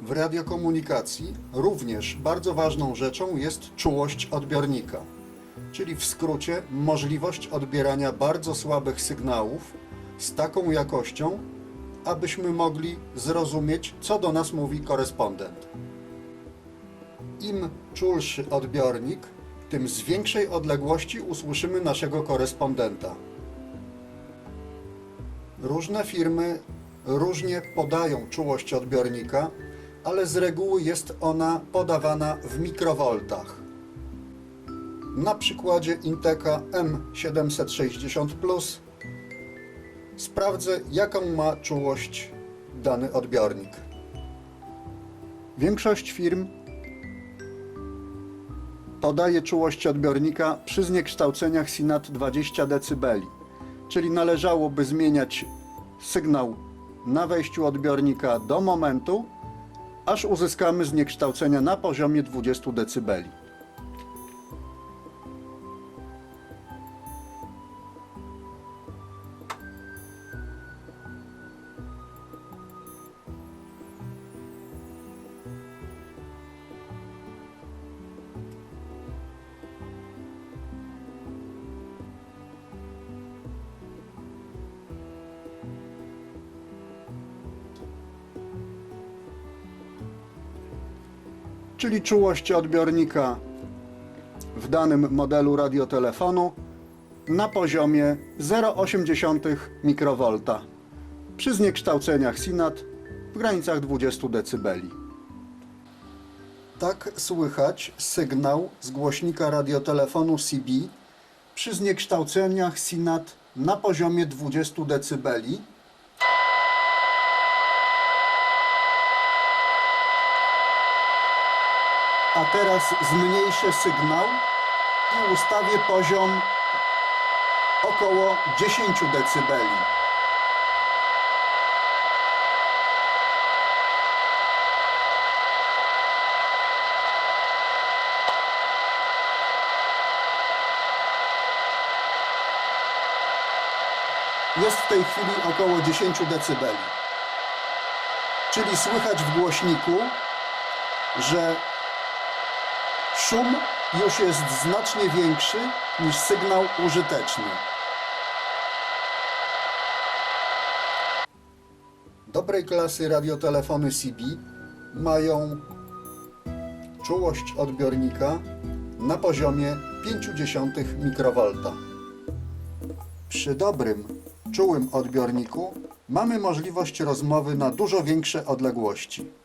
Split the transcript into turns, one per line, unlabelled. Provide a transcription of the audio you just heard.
W radiokomunikacji również bardzo ważną rzeczą jest czułość odbiornika, czyli w skrócie możliwość odbierania bardzo słabych sygnałów z taką jakością, abyśmy mogli zrozumieć, co do nas mówi korespondent. Im czulszy odbiornik, tym z większej odległości usłyszymy naszego korespondenta. Różne firmy różnie podają czułość odbiornika, ale z reguły jest ona podawana w mikrowoltach. Na przykładzie Inteka M760 Plus sprawdzę, jaką ma czułość dany odbiornik. Większość firm podaje czułość odbiornika przy zniekształceniach SINAT 20 dB, czyli należałoby zmieniać sygnał na wejściu odbiornika do momentu, aż uzyskamy zniekształcenia na poziomie 20 dB. Czyli czułość odbiornika w danym modelu radiotelefonu na poziomie 0,8 mikrowolta przy zniekształceniach SINAT w granicach 20 dB. Tak słychać sygnał z głośnika radiotelefonu CB przy zniekształceniach SINAT na poziomie 20 dB A teraz zmniejszę sygnał i ustawię poziom około 10 dB. Jest w tej chwili około 10 dB. Czyli słychać w głośniku, że Szum już jest znacznie większy niż sygnał użyteczny. Dobrej klasy radiotelefony CB mają czułość odbiornika na poziomie 0,5 mikrowolta. Przy dobrym, czułym odbiorniku mamy możliwość rozmowy na dużo większe odległości.